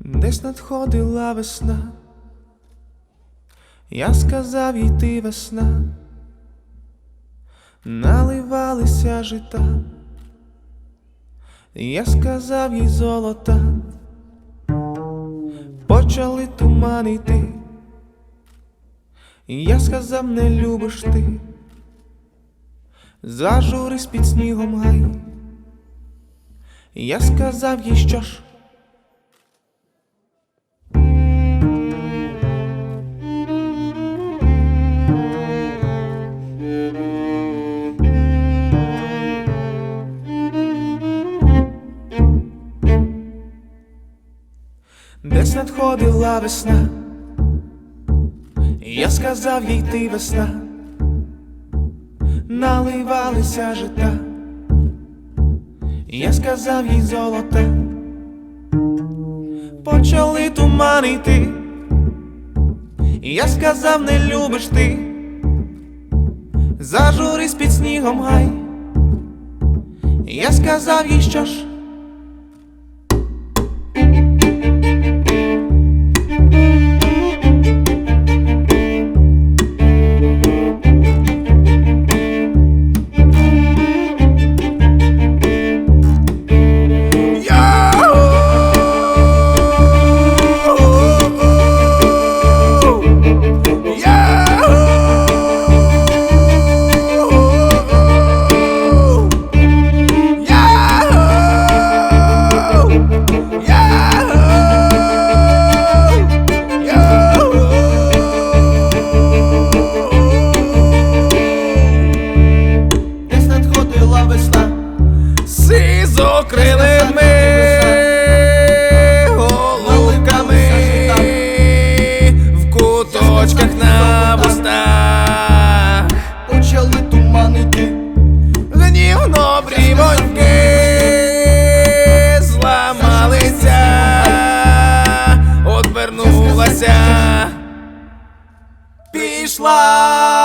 Десь надходила весна, я сказав їй ти весна, наливалися жита, я сказав їй золота, почали тумани йти, я сказав, не любиш ти, зажурись під снігом гай, я сказав їй, що ж. Десь надходила весна, я сказав їй ти весна, наливалися жита, я сказав їй золоте, почали тумани йти, я сказав, не любиш ти, зажурись під снігом гай, я сказав їй, що ж. всі з окрилими голубками в куточках на вустах. Почали туманити. Гнівно брівоньки зламалися, одвернулася, пішла.